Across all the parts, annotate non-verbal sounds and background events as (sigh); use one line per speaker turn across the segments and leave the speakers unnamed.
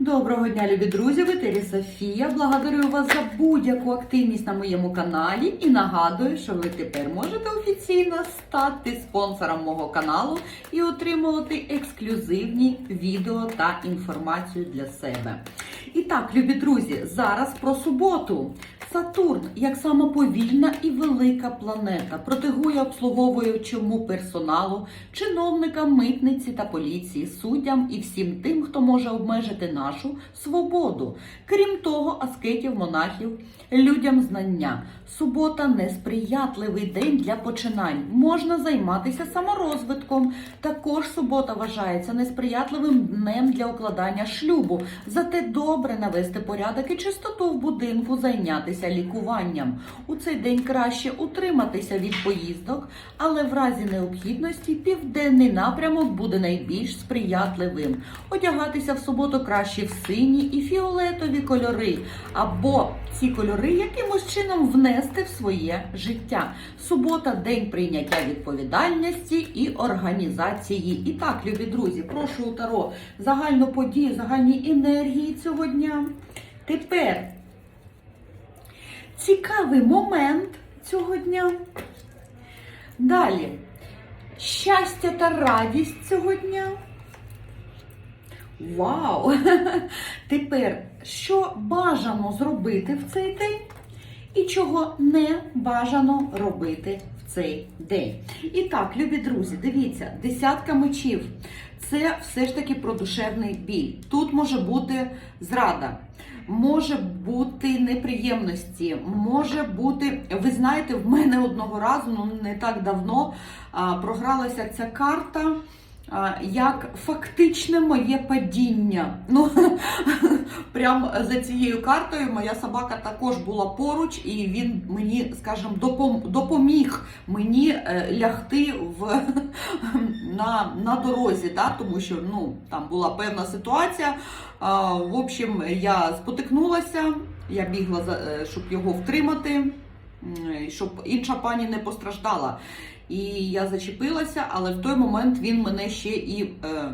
Доброго дня, любі друзі! В етері Софія. Благодарю вас за будь-яку активність на моєму каналі і нагадую, що ви тепер можете офіційно стати спонсором мого каналу і отримувати ексклюзивні відео та інформацію для себе. І так, любі друзі, зараз про суботу. Сатурн, як самоповільна і велика планета, протигує обслуговуючому персоналу, чиновникам, митниці та поліції, суддям і всім тим, хто може обмежити нашу свободу. Крім того, аскетів, монахів, людям знання. Субота несприятливий день для починань. Можна займатися саморозвитком. Також субота вважається несприятливим днем для укладання шлюбу. Зате добре навести порядок і чистоту в будинку, зайнятися лікуванням. У цей день краще утриматися від поїздок, але в разі необхідності південний напрямок буде найбільш сприятливим. Одягатися в суботу краще в сині і фіолетові кольори, або ці кольори якимось чином внести в своє життя. Субота день прийняття відповідальності і організації. І так, любі друзі, прошу у Таро загальну подію, загальні енергії цього дня. Тепер цікавий момент цього дня. Далі. Щастя та радість цього дня. Вау! (laughs) Тепер, що бажано зробити в цей день, і чого не бажано робити в цей день. І так, любі друзі, дивіться, десятка мечів це все ж таки про душевний біль. Тут може бути зрада. Може бути неприємності, може бути, ви знаєте, в мене одного разу, ну не так давно, програлася ця карта як фактичне моє падіння. Ну, (laughs) прям за цією картою моя собака також була поруч, і він мені, скажімо, допом- допоміг мені е, лягти в, (laughs) на, на дорозі, да? тому що ну, там була певна ситуація. В общем, я спотикнулася, я бігла, е, щоб його втримати, щоб інша пані не постраждала. І я зачепилася, але в той момент він мене ще і е,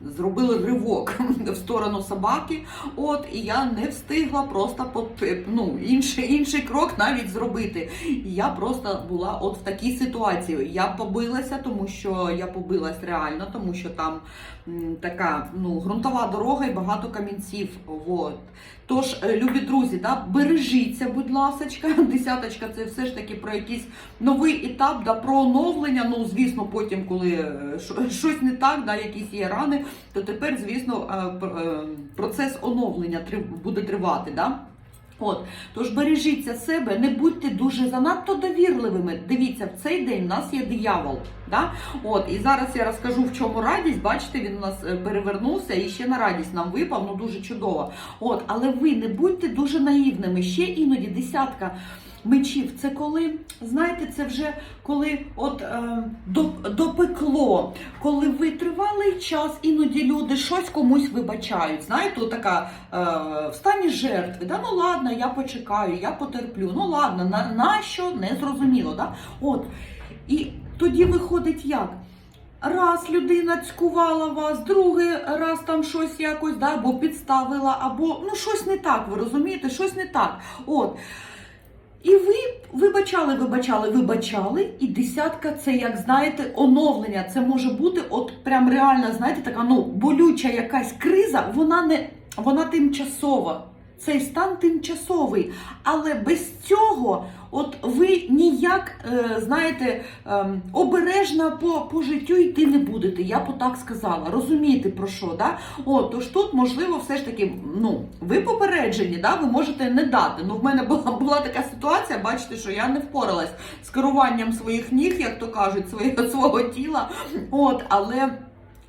зробили ривок (laughs) в сторону собаки. От, і я не встигла просто по, ну, інший, інший крок навіть зробити. Я просто була от в такій ситуації. Я побилася, тому що я побилась реально, тому що там така ну, ґрунтова дорога і багато камінців. От. Тож, е, любі друзі, да, бережіться, будь ласочка. (laughs) Десяточка це все ж таки про якийсь новий етап, да, про оновлення. Ну, звісно, потім, коли е, (laughs) щось не так, да, якісь є рани, то тепер, звісно, е, пр- процес оновлення буде тривати. Да? От, тож бережіться себе, не будьте дуже занадто довірливими. Дивіться, в цей день у нас є диявол. Да? От, і зараз я розкажу, в чому радість. Бачите, він у нас е, перевернувся і ще на радість нам випав, ну дуже чудово. От, але ви не будьте дуже наївними. Ще іноді десятка. Мечів, це коли, знаєте, це вже коли от е, допекло, коли ви тривалий час, іноді люди щось комусь вибачають. Знаєте, така е, в стані жертви. Да? Ну ладно, я почекаю, я потерплю. Ну ладно, на, на що не зрозуміло. Да? От. І тоді виходить як? Раз людина цькувала вас, другий раз там щось якось, да, або підставила, або ну щось не так, ви розумієте, щось не так. От. І ви вибачали, вибачали, вибачали, і десятка це, як знаєте, оновлення. Це може бути от прям реальна, знаєте, така ну болюча якась криза, вона не вона тимчасова. Цей стан тимчасовий, але без цього, от ви ніяк, е, знаєте, ем, обережно по, по життю йти не будете. Я б так сказала. Розумієте про що? Да? От, тож тут, можливо, все ж таки, ну, ви попереджені, да? ви можете не дати. Ну, в мене була, була така ситуація, бачите, що я не впоралась з керуванням своїх ніг, як то кажуть, своє, свого тіла. От, але.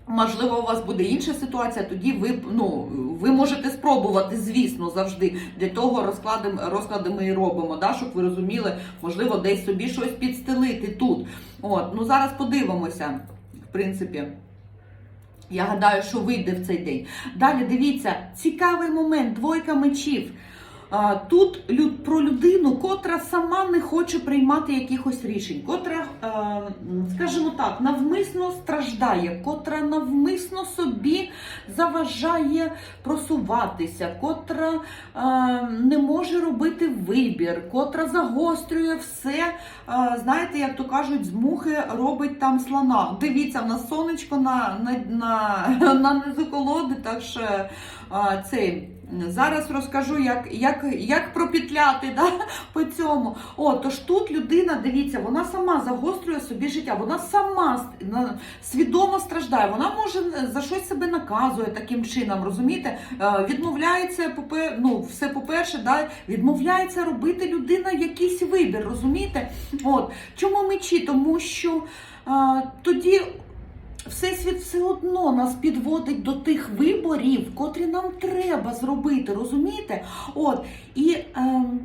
Можливо, у вас буде інша ситуація, тоді ви ну ви можете спробувати, звісно, завжди для того розклади, розклади ми і робимо, да, щоб ви розуміли, можливо, десь собі щось підстелити тут. От, ну зараз подивимося, в принципі. Я гадаю, що вийде в цей день. Далі дивіться, цікавий момент, двойка мечів. Тут про людину, котра сама не хоче приймати якихось рішень, котра, е, скажімо так, навмисно страждає, котра навмисно собі заважає просуватися, котра е, не може робити вибір, котра загострює все. е, знаєте, як то кажуть, з мухи робить там слона. Дивіться, в нас сонечко на, на, на, (laughs) на низу колоди, так що цей. Зараз розкажу, як, як, як пропетляти да, (laughs) по цьому. О, тож тут людина, дивіться, вона сама загострює собі життя, вона сама свідомо страждає, вона може е, за щось себе наказує таким чином, розумієте? Е, Відмовляється, ну, все по-перше, да, відмовляється робити людина якийсь вибір, розумієте? От. Чому мечі? Тому що е, тоді Всесвіт все одно нас підводить до тих виборів, котрі нам треба зробити, розумієте? От, і ем,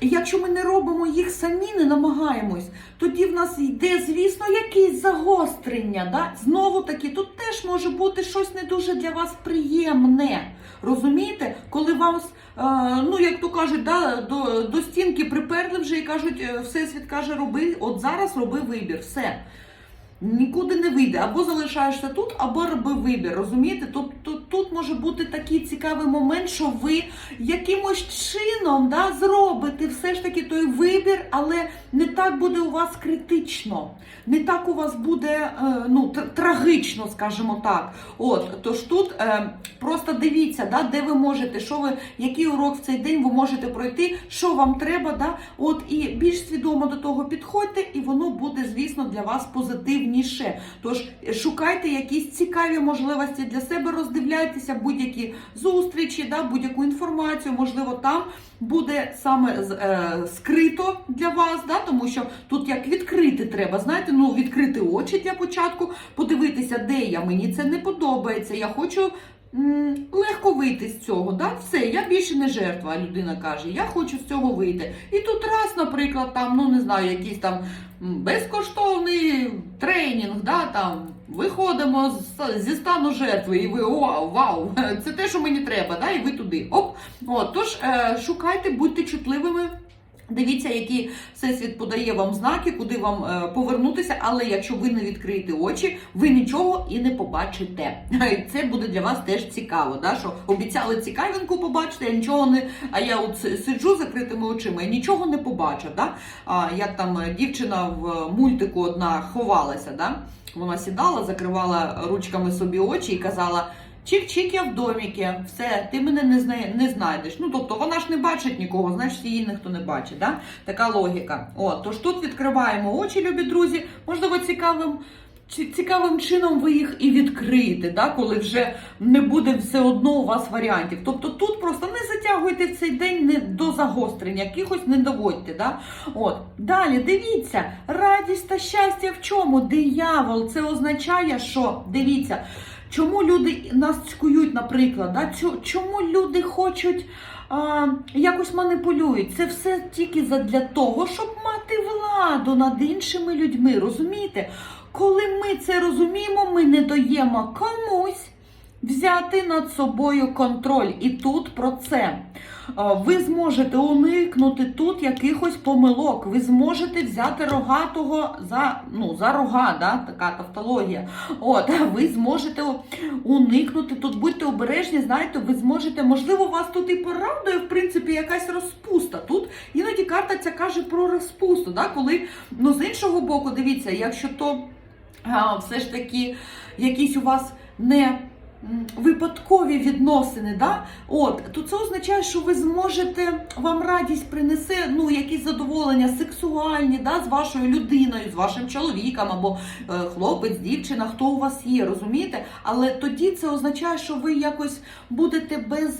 якщо ми не робимо їх самі, не намагаємось, тоді в нас йде, звісно, якесь загострення. Да? Знову таки, тут теж може бути щось не дуже для вас приємне. Розумієте? Коли вас, е, ну як то кажуть, да, до, до стінки приперли вже і кажуть, е, Всесвіт каже, роби, от зараз роби вибір, все. Нікуди не вийде, або залишаєшся тут, або роби вибір. Розумієте? Тобто тут може бути такий цікавий момент, що ви якимось чином да, зробите все ж таки той вибір, але не так буде у вас критично, не так у вас буде е, ну, трагічно, скажімо так. От, тож тут е, просто дивіться, да, де ви можете, що ви, який урок в цей день ви можете пройти, що вам треба, да, от і більш свідомо до того підходьте, і воно буде, звісно, для вас позитивніше. Тож шукайте якісь цікаві можливості для себе, роздивляйтеся будь-які зустрічі, да, будь-яку інформацію, можливо, там буде саме е, скрито для вас, да, тому що тут як відкрити треба, знаєте, ну відкрити очі для початку, подивитися, де я, мені це не подобається. Я хочу легко вийти з цього. Да? Все, я більше не жертва, людина каже, я хочу з цього вийти. І тут раз, наприклад, там, ну не знаю, якийсь там безкоштовний тренінг, да, там. Виходимо зі стану жертви, і ви вау, вау, (laughs) це те, що мені треба, да, і ви туди. Оп. От, тож е, шукайте, будьте чутливими. Дивіться, які всесвіт подає вам знаки, куди вам е, повернутися, але якщо ви не відкриєте очі, ви нічого і не побачите. (laughs) Це буде для вас теж цікаво. Да? Що обіцяли цікавинку побачити, а нічого не. А я от сиджу закритими очима і нічого не побачив. Да? А, як там е, дівчина в мультику одна ховалася, да? вона сідала, закривала ручками собі очі і казала. Чик-чик, я в доміки, все, ти мене не, зна... не знайдеш. Ну, тобто вона ж не бачить нікого, значить її ніхто не бачить. Да? Така логіка. О, тож тут відкриваємо очі, любі друзі. Можливо, цікавим, цікавим чином ви їх і відкриєте, да? коли вже не буде все одно у вас варіантів. Тобто тут просто не затягуйте в цей день не до загострення, якихось не доводьте. Да? От. Далі дивіться, радість та щастя в чому? Диявол. Це означає, що дивіться. Чому люди нас цькують, наприклад? Да? Чо- Чому люди хочуть а, якось маніпулюють? Це все тільки задля того, щоб мати владу над іншими людьми. Розумієте? Коли ми це розуміємо, ми не даємо комусь взяти над собою контроль. І тут про це. Ви зможете уникнути тут якихось помилок. Ви зможете взяти рогатого за, ну, за рога, да? така тавтологія. От, ви зможете уникнути тут, будьте обережні, знаєте, ви зможете, можливо, вас тут і порадує, в принципі, якась розпуста. Тут іноді карта ця каже про розпусту, да? коли, ну, з іншого боку, дивіться, якщо то а, все ж таки якісь у вас не випадкові відносини, да? От, то це означає, що ви зможете, вам радість принесе ну, якісь задоволення сексуальні да, з вашою людиною, з вашим чоловіком або е, хлопець, дівчина, хто у вас є, розумієте? Але тоді це означає, що ви якось будете без.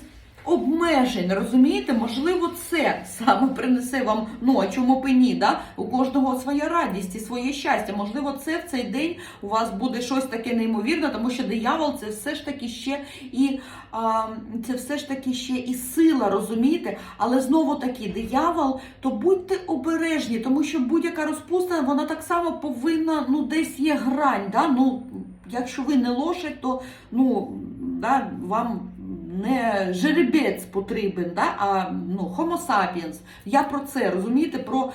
Обмежень, розумієте, можливо, це саме принесе вам, ну а чому б ні, да? У кожного своя радість і своє щастя. Можливо, це в цей день у вас буде щось таке неймовірне, тому що диявол це все ж таки ще і а, це все ж таки ще і сила, розумієте? Але знову таки, диявол, то будьте обережні, тому що будь-яка розпуста, вона так само повинна, ну, десь є грань. Да? Ну, якщо ви не лошадь, то ну, да, вам не жеребець потрібен, да? а ну, Homo sapiens. Я про це, розумієте? Про,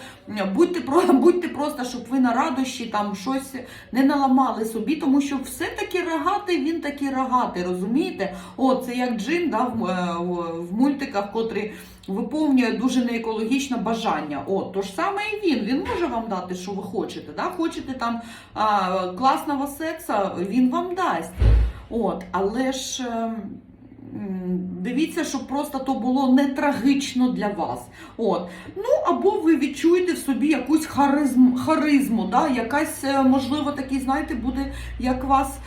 будьте, про, (laughs) будьте просто, щоб ви на радощі там щось не наламали собі, тому що все-таки рогатий, він таки рогатий, розумієте? О, це як джин да, в, е, в- мультиках, котрий виповнює дуже неекологічне бажання. О, то ж саме і він. Він може вам дати, що ви хочете. Да? Хочете там а, класного секса, він вам дасть. От, але ж. Дивіться, щоб просто то було не трагічно для вас. От. Ну, або ви відчуєте в собі якусь харизм, харизму, да? якась, е, можливо, такий, знаєте, буде як вас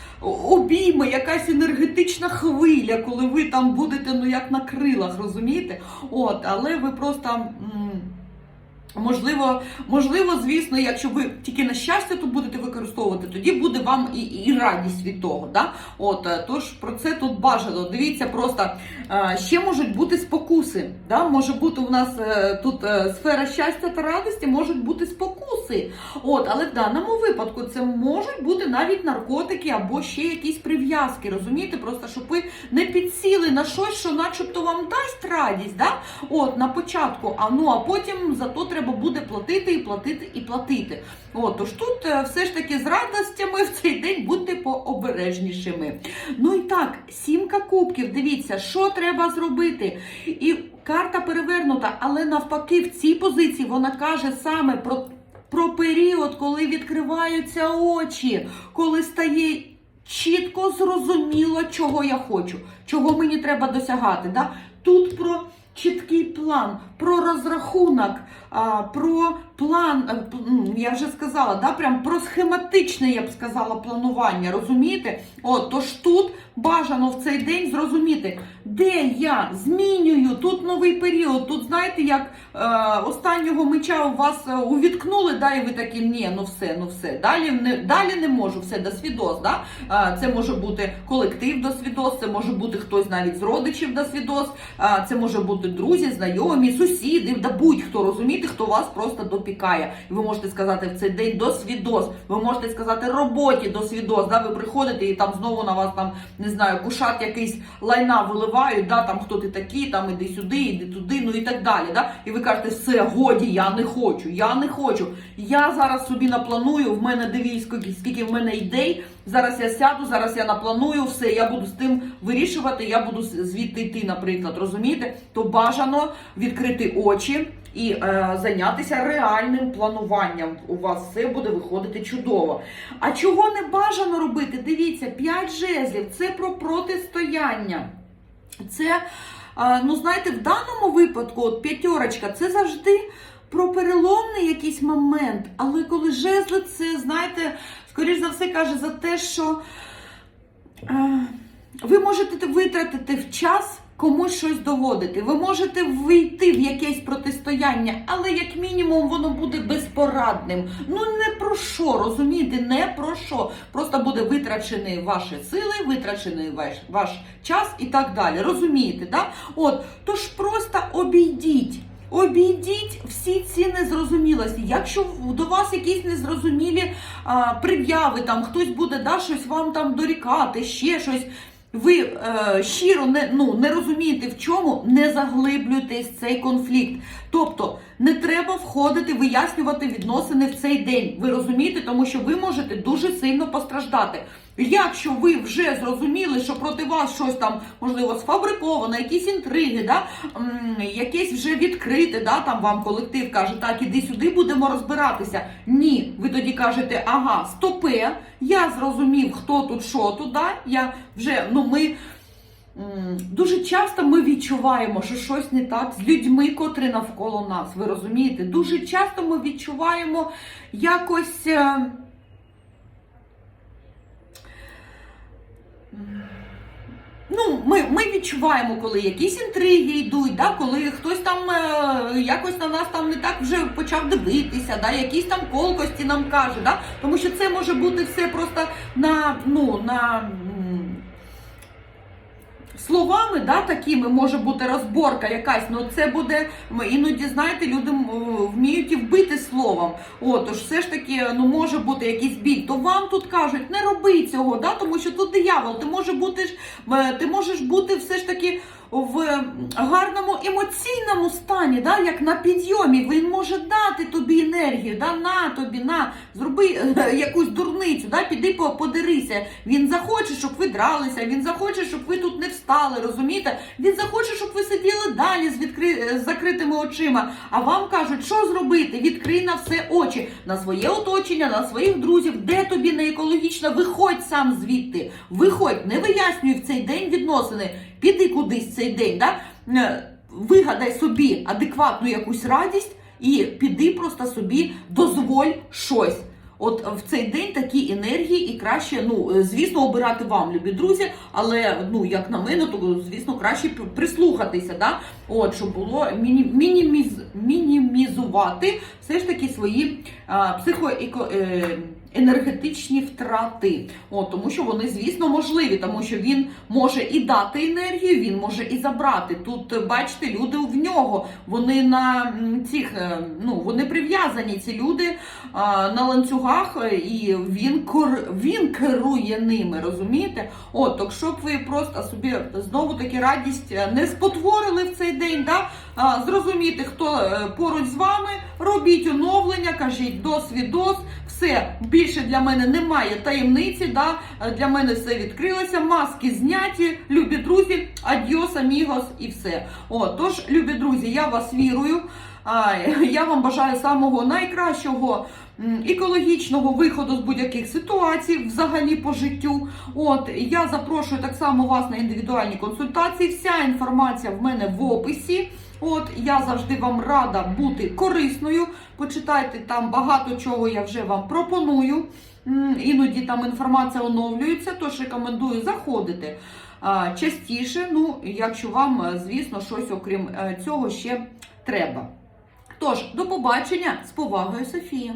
обійме, якась енергетична хвиля, коли ви там будете ну, як на крилах, розумієте? От, але ви просто. Можливо, можливо, звісно, якщо ви тільки на щастя тут будете використовувати, тоді буде вам і, і радість від того. Да? От, е, тож про це тут бажано. Дивіться, просто е, ще можуть бути спокуси. Да? Може бути у нас е, тут сфера щастя та радості, можуть бути спокуси. От, але в даному випадку це можуть бути навіть наркотики або ще якісь прив'язки. Розумієте, просто щоб ви не підсіли на щось, що начебто вам дасть радість. Да? От, на початку, а ну а потім зато треба буде платити і платити і платити. От, тож тут е, все ж таки з радостями в цей день будьте пообережнішими. Ну і так, сімка кубків. Дивіться, що треба зробити. І карта перевернута, але навпаки, в цій позиції вона каже саме про, про період, коли відкриваються очі, коли стає. Чітко зрозуміло, чого я хочу, чого мені треба досягати. Да? Тут про чіткий план, про розрахунок, про план, е, м, я вже сказала, да, прям про схематичне, я б сказала, планування. Розумієте? От, тож тут бажано в цей день зрозуміти, де я змінюю тут новий період. Тут знаєте, як е, останнього меча у вас е, увіткнули, да, і ви такі, ні, ну все, ну все. Далі не далі не можу, все до свідос. Да? Е, це може бути колектив до свідос, це може бути хтось навіть з родичів до свідос, е, це може бути друзі, знайомі, сусіди, да будь-хто розумієте, хто вас просто допікає. І ви можете сказати в цей день до свідос, ви можете сказати роботі до свідос. Да? Ви приходите і там знову на вас там не знаю, кушат якийсь лайна виливають, да, там хто ти такий, там іди сюди, іди туди, ну і так далі. Да? І ви кажете, все, годі, я не хочу, я не хочу. Я зараз собі напланую, в мене скільки, скільки в мене ідей. Зараз я сяду, зараз я напланую, все, я буду з тим вирішувати, я буду звідти йти, наприклад, розумієте? То бажано відкрити очі і е, зайнятися реальним плануванням. У вас все буде виходити чудово. А чого не бажано робити? Дивіться, 5 жезлів це про протистояння. Це, е, ну знаєте, в даному випадку, от п'ятерочка, це завжди про переломний якийсь момент. Але коли жезли, це, знаєте, скоріш за все каже за те, що е, ви можете витратити в час. Комусь щось доводити. Ви можете вийти в якесь протистояння, але як мінімум воно буде безпорадним. Ну не про що, розумієте, не про що. Просто буде витрачені ваші сили, витрачений ваш, ваш час і так далі. Розумієте, да? От, тож просто обійдіть. Обійдіть всі ці незрозумілості. Якщо до вас якісь незрозумілі а, пред'яви, там хтось буде да, щось вам там дорікати, ще щось. Ви е, щиро не, ну, не розумієте в чому, не заглиблюйтесь в цей конфлікт. Тобто не треба входити, вияснювати відносини в цей день. Ви розумієте, тому що ви можете дуже сильно постраждати. Якщо ви вже зрозуміли, що проти вас щось там можливо сфабриковано, якісь інтриги, да, якесь вже відкрите, да, там вам колектив каже, так, іди сюди, будемо розбиратися. Ні, ви тоді кажете, ага, стопе, я зрозумів, хто тут, що тут, да, я вже, ну ми. Дуже часто ми відчуваємо, що щось не так з людьми, котрі навколо нас. Ви розумієте? Дуже часто ми відчуваємо якось. Ну, ми, ми відчуваємо, коли якісь інтриги йдуть, да, коли хтось там е, якось на нас там не так вже почав дивитися, да, якісь там колкості нам каже, да, тому що це може бути все просто на, ну, на словами, да, такими може бути розборка якась, але це буде іноді, знаєте, люди вміють і вбити словом. От, тож все ж таки, ну може бути якийсь біль. То вам тут кажуть, не роби цього, да, тому що тут диявол, ти може бути е, ти можеш бути все ж таки. В гарному емоційному стані, да, як на підйомі, він може дати тобі енергію, да, на тобі, на, зроби е, якусь дурницю, да, піди по- подерися. Він захоче, щоб ви дралися, він захоче, щоб ви тут не встали, розумієте? Він захоче, щоб ви сиділи далі з, відкри... е, з закритими очима. А вам кажуть, що зробити? Відкрий на все очі, на своє оточення, на своїх друзів, де тобі не екологічно, виходь сам звідти. Виходь, не вияснюй в цей день відносини. Піди кудись цей день, да? Е, вигадай собі адекватну якусь радість і піди просто собі дозволь щось. От в цей день такі енергії і краще, ну е, звісно, обирати вам, любі друзі, але ну як на мене, то звісно краще прислухатися, да? От щоб було міні, мініміз, мінімізувати все ж таки свої а, психоеко. Е, енергетичні втрати, От, тому що вони, звісно, можливі, тому що він може і дати енергію, він може і забрати. Тут, е, бачите, люди в нього, вони на цих, е, ну, вони прив'язані, ці люди на ланцюгах, е, і він, він керує ними, розумієте? От, так щоб ви просто собі знову таки радість не спотворили в цей день, да? зрозуміти, хто поруч з вами, робіть оновлення, кажіть дос-відос, все більше для мене немає таємниці. Да? Е, Для мене все відкрилося, маски зняті, любі друзі, адьос, амігос і все. О, тож, любі друзі, я вас вірую. Я вам бажаю самого найкращого екологічного виходу з будь-яких ситуацій, взагалі по життю. От я запрошую так само вас на індивідуальні консультації. Вся інформація в мене в описі. От я завжди вам рада бути корисною. Почитайте там багато чого я вже вам пропоную. Іноді там інформація оновлюється, тож рекомендую заходити частіше. Ну, якщо вам, е, звісно, щось окрім е, цього ще треба. Тож, до побачення з повагою, Софія.